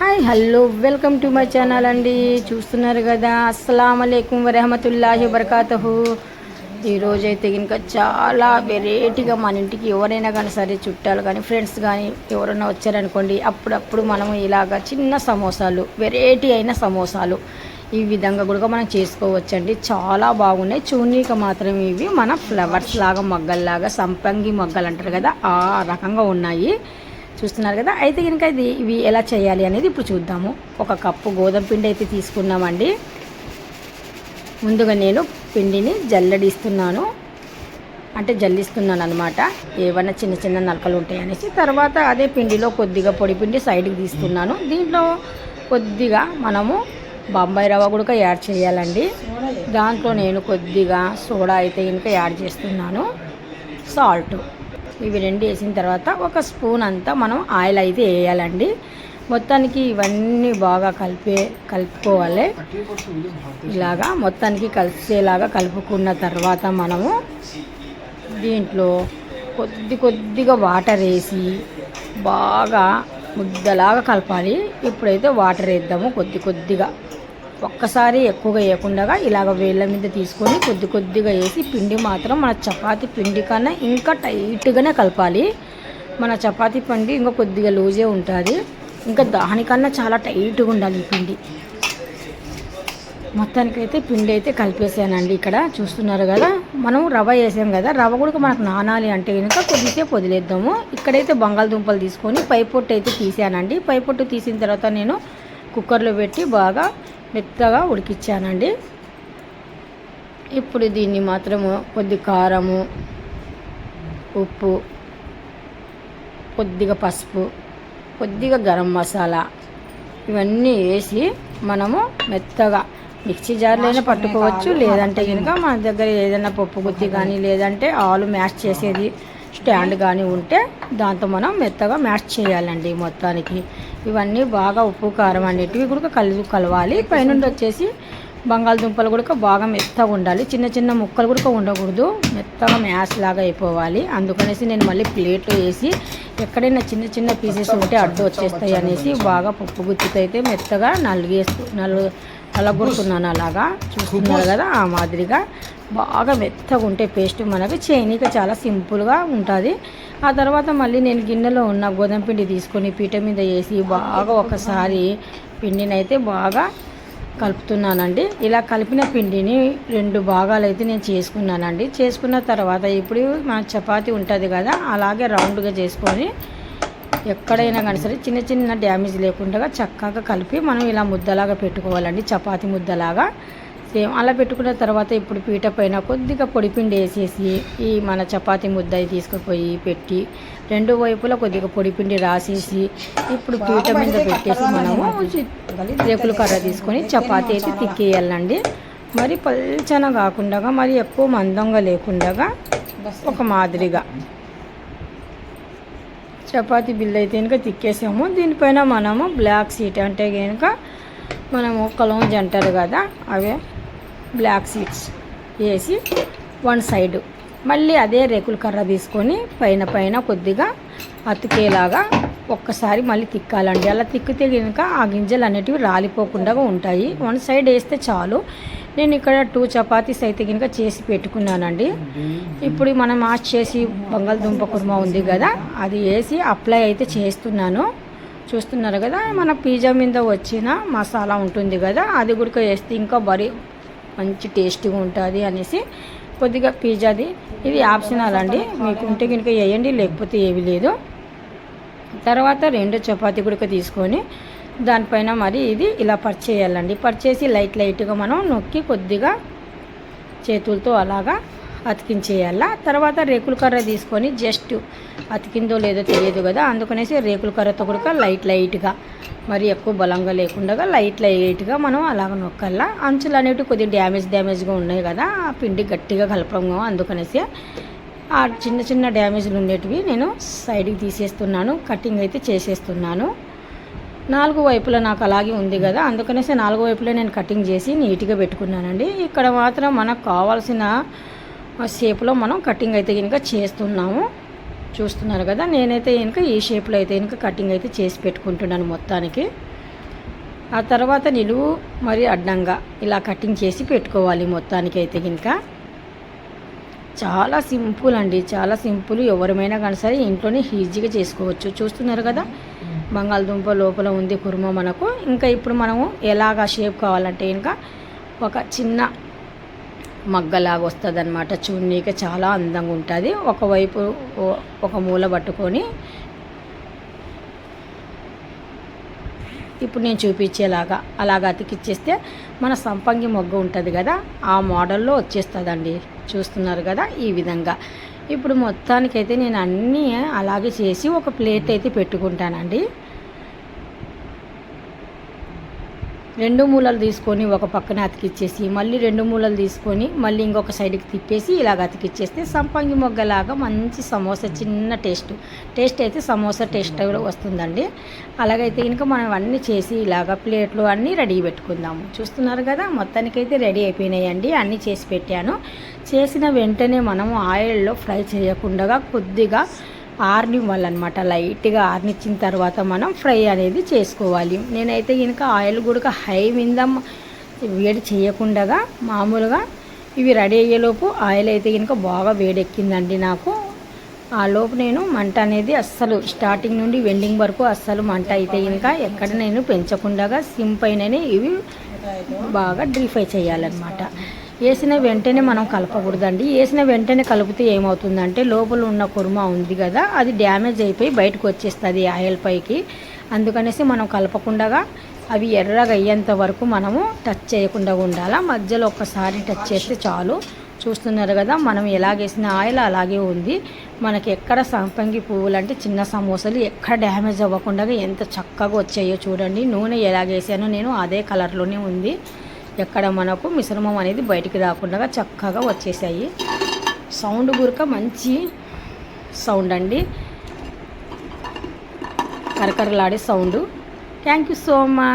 Hi hello welcome to my channel అండి. చూస్తున్నారు కదా అస్సలం అయికం వరహమతుల్లాహి వబర్కాతహు. ఈరోజు అయితే ఇంకా చాలా వెరైటీగా మన ఇంటికి ఎవరైనా కానీ సరే చుట్టాలు కానీ ఫ్రెండ్స్ కానీ ఎవరైనా వచ్చారనుకోండి అప్పుడప్పుడు మనం ఇలాగ చిన్న సమోసాలు వెరైటీ అయిన సమోసాలు ఈ విధంగా కూడా మనం చేసుకోవచ్చండి. చాలా బాగున్నాయి. చూనీక మాత్రం ఇవి మన ఫ్లవర్స్ లాగా మొగ్గల్లాగా సంపంగి మొగ్గలు అంటారు కదా ఆ రకంగా ఉన్నాయి. చూస్తున్నారు కదా. అయితే కనుక ఇది ఇవి ఎలా చేయాలి అనేది ఇప్పుడు చూద్దాము. ఒక కప్పు గోధుమ పిండి అయితే తీసుకున్నామండి. ముందుగా నేను పిండిని జల్లడిస్తున్నాను. అంటే జల్లిస్తున్నాను అనమాట ఏవైనా చిన్న చిన్న నలకలు ఉంటాయి అనేసి తర్వాత అదే పిండిలో కొద్దిగా పొడి పిండి సైడ్కి తీసుకున్నాను దీంట్లో కొద్దిగా మనము బొంబాయి రవ్వ కూడా యాడ్ చేయాలండి. దాంట్లో నేను కొద్దిగా సోడా అయితే ఇంకా యాడ్ చేస్తున్నాను. సాల్ట్. ఇవి రెండు వేసిన తర్వాత ఒక స్పూన్ అంతా మనం ఆయిల్ అయితే వేయాలండి. మొత్తానికి ఇవన్నీ బాగా కలిపే కలుపుకోవాలి. ఇలాగా మొత్తానికి కలిసేలాగా కలుపుకున్న తర్వాత మనము దీంట్లో కొద్ది కొద్దిగా వాటర్ వేసి బాగా ముద్దలాగా కలపాలి. ఇప్పుడైతే వాటర్ వేద్దాము కొద్ది కొద్దిగా. ఒక్కసారి ఎక్కువగా వేయకుండా ఇలాగ వేళ్ళ మీద తీసుకొని కొద్ది కొద్దిగా వేసి పిండి మాత్రం మన చపాతి పిండి కన్నా ఇంకా టైట్గానే కలపాలి. మన చపాతీ పిండి ఇంకా కొద్దిగా లూజే ఉంటుంది. ఇంకా దానికన్నా చాలా టైట్గా ఉండాలి ఈ పిండి. మొత్తానికైతే పిండి అయితే కలిపేసానండి ఇక్కడ. చూస్తున్నారు కదా మనం రవ వేసాం కదా రవ్వ కూడా మనకు నానాలి అంటే కనుక కొద్దిసేపు వదిలేద్దాము. ఇక్కడైతే బంగాళదుంపలు తీసుకొని పై పొట్టు అయితే తీసానండి. పై పొట్టు తీసిన తర్వాత నేను కుక్కర్లో పెట్టి బాగా మెత్తగా ఉడికిచ్చానండి. ఇప్పుడు దీన్ని మాత్రము కొద్ది కారము ఉప్పు కొద్దిగా పసుపు కొద్దిగా గరం మసాలా ఇవన్నీ వేసి మనము మెత్తగా మిక్సీ జార్లోనే పట్టుకోవచ్చు. లేదంటే కనుక మన దగ్గర ఏదైనా పప్పు గుత్తి కానీ లేదంటే ఆలు మ్యాష్ చేసేది స్టాండ్ కానీ ఉంటే దాంతో మనం మెత్తగా మ్యాష్ చేయాలండి మొత్తానికి. ఇవన్నీ బాగా ఉప్పు కారం అనేటివి కూడా కలు కలవాలి పైనుండి వచ్చేసి బంగాళదుంపలు కూడా బాగా మెత్తగా ఉండాలి. చిన్న చిన్న ముక్కలు కూడా ఉండకూడదు. మెత్తగా మ్యాష్ లాగా అయిపోవాలి. అందుకనేసి నేను మళ్ళీ ప్లేట్లో వేసి ఎక్కడైనా చిన్న చిన్న పీసెస్ ఉంటే అడ్డు వచ్చేస్తాయి అనేసి బాగా పప్పు గుత్తితో అయితే మెత్తగా నలిగేస్తూ నలు నలగొడుతున్నాను అలాగా. చూస్తున్నారు కదా ఆ మాదిరిగా బాగా మెత్తగా ఉంటే పేస్ట్ మనకి చేయనీక చాలా సింపుల్గా ఉంటుంది. ఆ తర్వాత మళ్ళీ నేను గిన్నెలో ఉన్న గోధుమ పిండి తీసుకొని పీట మీద వేసి బాగా ఒకసారి పిండిని అయితే బాగా కలుపుతున్నానండి. ఇలా కలిపిన పిండిని రెండు భాగాలు అయితే నేను చేసుకున్నానండి. చేసుకున్న తర్వాత ఇప్పుడు మన చపాతీ ఉంటుంది కదా అలాగే రౌండ్గా చేసుకొని ఎక్కడైనా కానీ సరే చిన్న చిన్న డ్యామేజ్ లేకుండా చక్కగా కలిపి మనం ఇలా ముద్దలాగా పెట్టుకోవాలండి చపాతి ముద్దలాగా. సేమ్ అలా పెట్టుకున్న తర్వాత ఇప్పుడు పీట పైన కొద్దిగా పొడిపిండి వేసేసి ఈ మన చపాతి ముద్ద తీసుకుపోయి పెట్టి రెండు వైపులా కొద్దిగా పొడిపిండి రాసేసి ఇప్పుడు పీట మీద పెట్టేసి మనము రేకుల కర్ర తీసుకొని చపాతి అయితే తిక్కేయాలండి. మరి పల్చన కాకుండా మరి ఎక్కువ మందంగా లేకుండా ఒక మాదిరిగా. చపాతీ బిల్ అయితే కనుక తిక్కేసాము. దీనిపైన మనము బ్లాక్ సీట్ అంటే కనుక మనము కలోంజ్ అంటారు కదా అవే బ్లాక్ సీడ్స్ వేసి వన్ సైడ్. మళ్ళీ అదే రేకుల కర్ర తీసుకొని పైన పైన కొద్దిగా అతికేలాగా ఒక్కసారి మళ్ళీ తిక్కాలండి. అలా తిక్కితే కనుక ఆ గింజలు అనేటివి రాలిపోకుండా ఉంటాయి. వన్ సైడ్ వేస్తే చాలు. నేను ఇక్కడ టూ చపాతీస్ అయితే కనుక చేసి పెట్టుకున్నానండి. ఇప్పుడు మనం మాష్ చేసి బంగాళదుంప కుర్మా ఉంది కదా అది వేసి అప్లై అయితే చేస్తున్నాను. చూస్తున్నారు కదా మన పిజ్జా మీద వచ్చిన మసాలా ఉంటుంది కదా అది కూడా వేస్తే ఇంకా బరీ మంచి టేస్టీగా ఉంటుంది అనేసి కొద్దిగా పిజ్జాది. ఇది ఆప్షనల్ అండి. మీకు ఉంటే కనుక వేయండి లేకపోతే ఏవి లేదు. తర్వాత రెండు చపాతీ గుడక తీసుకొని దానిపైన మరి ఇది ఇలా పరిచేయాలండి పరిచేసి లైట్ లైట్గా మనం నొక్కి కొద్దిగా చేతులతో అలాగా అతికించేయాల. తర్వాత రేకుల కర్ర తీసుకొని జస్ట్ అతికిందో లేదో తెలియదు కదా అందుకనేసి రేకుల కర్రతో కూడా లైట్ లైట్గా మరి ఎక్కువ బలంగా లేకుండా లైట్ లైట్గా మనం అలాగ నొక్కల్లా. అంచులు అనేవి కొద్దిగా డ్యామేజ్ డ్యామేజ్గా ఉన్నాయి కదా ఆ పిండి గట్టిగా కలపడం అందుకనేసి ఆ చిన్న చిన్న డ్యామేజ్లు ఉండేటివి నేను సైడ్కి తీసేస్తున్నాను కటింగ్ అయితే చేసేస్తున్నాను. నాలుగు వైపులా నాకు అలాగే ఉంది కదా అందుకనేసి నాలుగు వైపులా నేను కటింగ్ చేసి నీట్గా పెట్టుకున్నానండి. ఇక్కడ మాత్రం మనకు కావాల్సిన షేప్లో మనం కటింగ్ అయితే కనుక చేస్తున్నాము. చూస్తున్నారు కదా నేనైతే కనుక ఈ షేప్లో అయితే కనుక కటింగ్ అయితే చేసి పెట్టుకుంటున్నాను మొత్తానికి. ఆ తర్వాత నిలువు మరి అడ్డంగా ఇలా కటింగ్ చేసి పెట్టుకోవాలి మొత్తానికి అయితే ఇంకా చాలా సింపుల్ అండి చాలా సింపుల్. ఎవరమైనా కానీ సరే ఇంట్లోనే ఈజీగా చేసుకోవచ్చు. చూస్తున్నారు కదా బంగాళదుంప లోపల ఉంది కుర్మ మనకు. ఇంకా ఇప్పుడు మనము ఎలాగా షేప్ కావాలంటే ఇంకా ఒక చిన్న మగ్గలాగా వస్తుంది అనమాట చూడనీకి చాలా అందంగా ఉంటుంది. ఒకవైపు ఒక మూల పట్టుకొని ఇప్పుడు నేను చూపించేలాగా అలాగా అతికిచ్చేస్తే మన సంపంగి మొగ్గు ఉంటుంది కదా ఆ మోడల్లో వచ్చేస్తుందండి. చూస్తున్నారు కదా ఈ విధంగా. ఇప్పుడు మొత్తానికైతే నేను అన్నీ అలాగే చేసి ఒక ప్లేట్ అయితే పెట్టుకుంటానండి. రెండు మూలలు తీసుకొని ఒక పక్కన అతికిచ్చేసి మళ్ళీ రెండు మూలలు తీసుకొని మళ్ళీ ఇంకొక సైడ్కి తిప్పేసి ఇలాగ అతికిచ్చేస్తే సంపంగి మొగ్గలాగా మంచి సమోసా చిన్న టేస్ట్. టేస్ట్ అయితే సమోసా టేస్ట్ కూడా వస్తుందండి. అలాగైతే ఇంకా మనం అన్నీ చేసి ఇలాగ ప్లేట్లు అన్నీ రెడీ పెట్టుకుందాము. చూస్తున్నారు కదా మొత్తానికైతే రెడీ అయిపోయినాయండి. అన్నీ చేసి పెట్టాను. చేసిన వెంటనే మనం ఆయిల్లో ఫ్రై చేయకుండా కొద్దిగా ఆరనివ్వాలన్నమాట. లైట్గా ఆర్నిచ్చిన తర్వాత మనం ఫ్రై అనేది చేసుకోవాలి. నేనైతే కనుక ఆయిల్ కూడా హై మీద వేడి చేయకుండా మామూలుగా ఇవి రెడీ అయ్యేలోపు ఆయిల్ అయితే కనుక బాగా వేడెక్కిందండి నాకు. ఆ లోపు నేను మంట అనేది అస్సలు స్టార్టింగ్ నుండి వెండింగ్ వరకు అస్సలు మంట అయితే కనుక ఎక్కడ నేను పెంచకుండా సిమ్ పైననే ఇవి బాగా డ్రీ చేయాలన్నమాట. వేసిన వెంటనే మనం కలపకూడదండి. వేసిన వెంటనే కలిపితే ఏమవుతుందంటే లోపల ఉన్న కుర్మ ఉంది కదా అది డ్యామేజ్ అయిపోయి బయటకు వచ్చేస్తుంది ఆయిల్ పైకి. అందుకనేసి మనం కలపకుండా అవి ఎర్రగా అయ్యేంత వరకు మనము టచ్ చేయకుండా ఉండాలా. మధ్యలో ఒక్కసారి టచ్ చేస్తే చాలు. చూస్తున్నారు కదా మనం ఎలాగేసిన ఆయిల్ అలాగే ఉంది. మనకి ఎక్కడ సంపంగి పువ్వులు అంటే చిన్న సమోసాలు ఎక్కడ డ్యామేజ్ అవ్వకుండా ఎంత చక్కగా వచ్చాయో చూడండి. నూనె ఎలాగేసానో నేను అదే కలర్లోనే ఉంది. ఎక్కడ మనకు మిశ్రమం అనేది బయటికి రాకుండా చక్కగా వచ్చేసాయి. సౌండ్ గురక మంచి సౌండ్ అండి. కరకరలాడే sound. Thank you so much